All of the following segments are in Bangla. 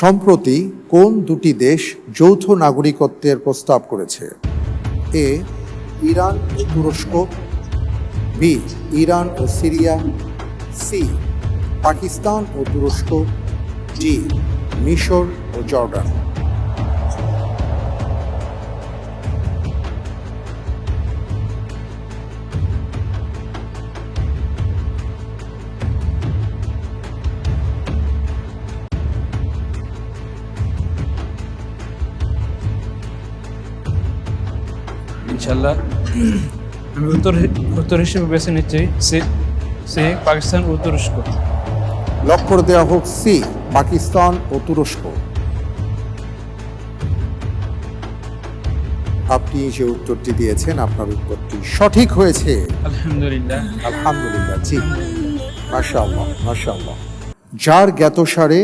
সম্প্রতি কোন দুটি দেশ যৌথ নাগরিকত্বের প্রস্তাব করেছে? এ, ইরান ও তুরস্ক, বি, ইরান ও সিরিয়া, সি, পাকিস্তান ও তুরস্ক, ডি, মিশর ও জর্ডান। ইনশাল্লাহ। আমি উত্তর উত্তর হিসেবে বেছে নিচ্ছি সে সে পাকিস্তান ও তুরস্ক। লক করে দেওয়া হোক সি পাকিস্তান ও তুরস্ক। আপনি যে উত্তরটি দিয়েছেন আপনার উত্তরটি সঠিক হয়েছে। আলহামদুলিল্লাহ। আলহামদুলিল্লাহ জি। মাশাআল্লাহ মাশাআল্লাহ। যার জ্ঞাতসারে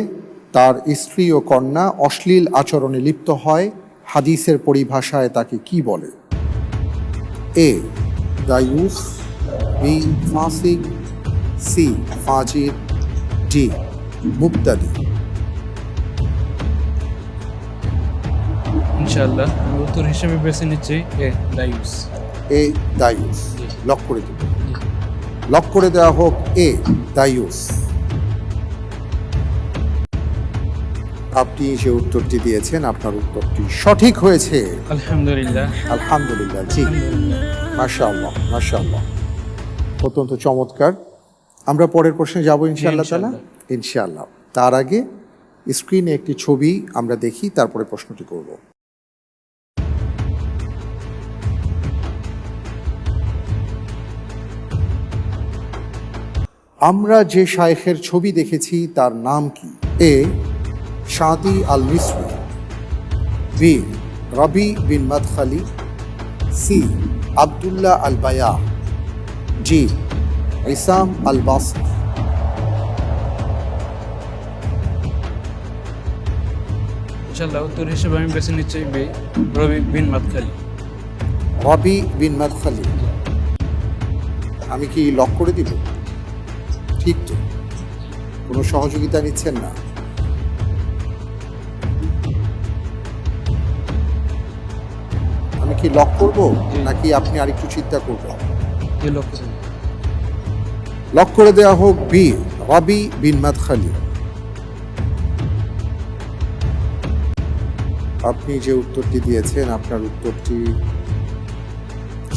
তার স্ত্রী ও কন্যা অশ্লীল আচরণে লিপ্ত হয় হাদিসের পরিভাষায় তাকে কি বলে? এ দায়ুস বি ফাসিক সি ফাজির ডি মুক্তাদি ইনশাল্লাহ আমি উত্তর হিসেবে বেছে নিচ্ছি এ দায়ুস এ দায়ুস লক করে দেব লক করে দেওয়া হোক এ দায়ুস আপনি যে উত্তরটি দিয়েছেন আপনার উত্তরটি সঠিক হয়েছে। আলহামদুলিল্লাহ। আলহামদুলিল্লাহ জি। মাশাআল্লাহ মাশাআল্লাহ। অত্যন্ত চমৎকার। আমরা পরের প্রশ্নে যাব ইনশাআল্লাহ তালা ইনশাআল্লাহ। তার আগে স্ক্রিনে একটি ছবি আমরা দেখি তারপরে প্রশ্নটি করব। আমরা যে শায়েখের ছবি দেখেছি তার নাম কি? A Shadi al Misri B Rabi bin Madkhali. C Abdullah al Baya. G Isam আল বাসি। ইনশাল্লাহ উত্তর হিসেবে আমি বেছে নিচ্ছি বি রবি বিন মাতখালি রবি বিন মাদখালি। আমি কি লক করে দিব? ঠিক তো। কোনো সহযোগিতা নিচ্ছেন না? কি লক করব নাকি আপনি আরেকটু চিন্তা করবেন? লক করে দেওয়া হোক বি রবি বিন মাদখালি। আপনি যে উত্তরটি দিয়েছেন আপনার উত্তরটি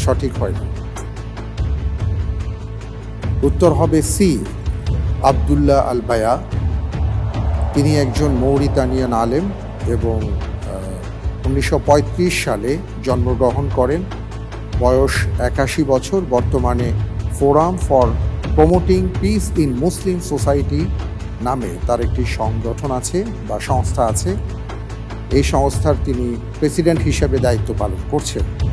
সঠিক হয়নি উত্তর হবে সি আবদুল্লাহ আল বায়া তিনি একজন মৌরিতানিয়ান আলেম এবং উনিশশো পঁয়ত্রিশ সালে জন্মগ্রহণ করেন। বয়স একাশি বছর। বর্তমানে forum for promoting peace in Muslim society নামে তার একটি সংগঠন আছে বা সংস্থা আছে। এই সংস্থার তিনি প্রেসিডেন্ট হিসেবে দায়িত্ব পালন করছেন।